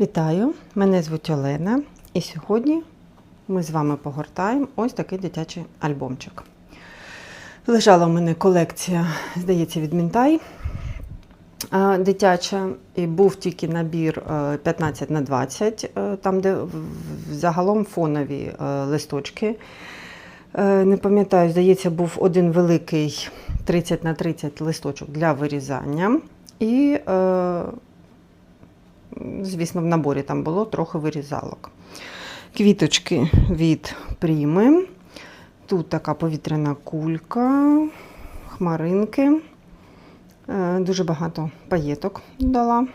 Вітаю! Мене звуть Олена, і сьогодні ми з вами погортаємо ось такий дитячий альбомчик. Лежала у мене колекція, здається, від Мінтай е, дитяча, і був тільки набір е, 15 на 20, е, там, де в- в- загалом фонові е, листочки. Е, Не пам'ятаю, здається, був один великий 30 на 30 листочок для вирізання. І е, звісно, в наборі там було трохи вирізалок. Квіточки від пріми. Тут така повітряна кулька, хмаринки. Е, Дуже багато паєток дала.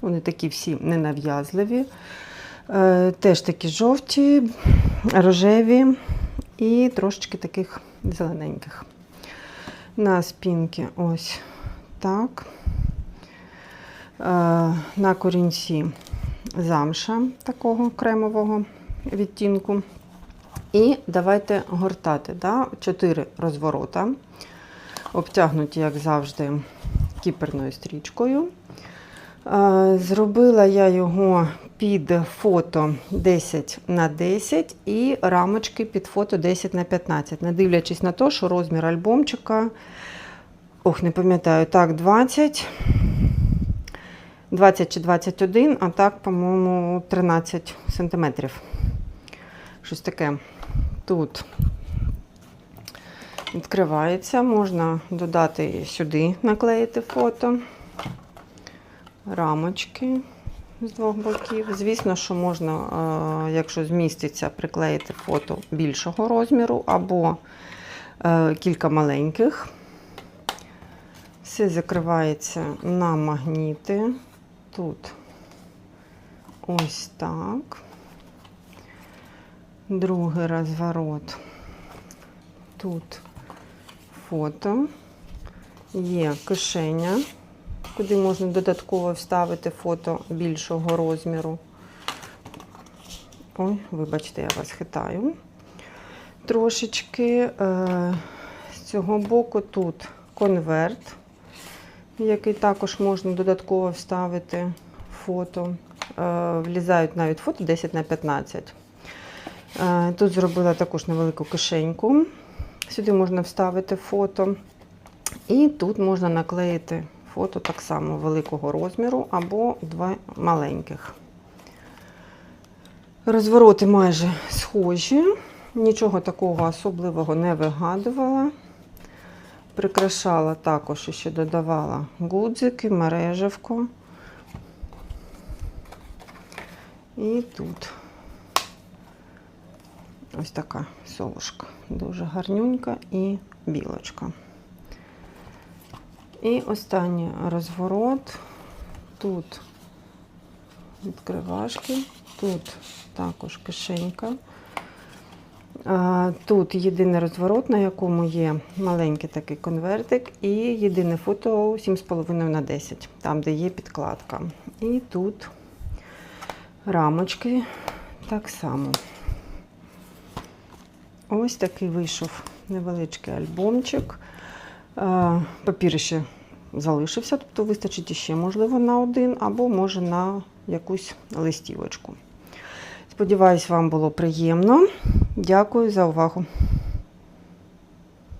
Вони такі всі ненав'язливі. Е, Теж такі жовті, рожеві і трошечки таких зелененьких. На спінки ось так. Е, на корінці замша такого кремового відтінку. І давайте гортати. Да? Розворота, обтягнуті, як завжди, кіперною стрічкою. Е, Зробила я його під фото 10 на 10 і рамочки під фото 10 на 15, не дивлячись на те, що розмір альбомчика, ох, не пам'ятаю, так, 20. 20 чи 21, а так, по-моєму, 13 сантиметрів. Щось таке. Тут відкривається, можна додати сюди, наклеїти фото, рамочки з двох боків. Звісно, що можна, е, якщо зміститься, приклеїти фото більшого розміру або е, кілька маленьких. Все закривається на магніти. Тут ось так. Другий розворот. Тут фото. Є кишеня, куди можна додатково вставити фото більшого розміру. Ой, вибачте, я вас хитаю. Трошечки е, з цього боку тут конверт який також можна додатково вставити фото. Е, Влізають навіть фото 10 на 15. Е, Тут зробила також невелику кишеньку. Сюди можна вставити фото. І тут можна наклеїти фото так само великого розміру або два маленьких. Розвороти майже схожі, нічого такого особливого не вигадувала. Прикрашала також і ще додавала гудзики, мережевку. І тут ось така совушка. Дуже гарнюнька і білочка. І останній розворот. Тут відкривашки, тут також кишенька. Тут єдиний розворот, на якому є маленький такий конвертик, і єдине фото 7,5 на 10, там, де є підкладка. І тут рамочки так само. Ось такий вийшов невеличкий альбомчик. Папір ще залишився, тобто вистачить іще, можливо, на один, або може на якусь листівочку. Сподіваюсь, вам було приємно. Дякую за увагу.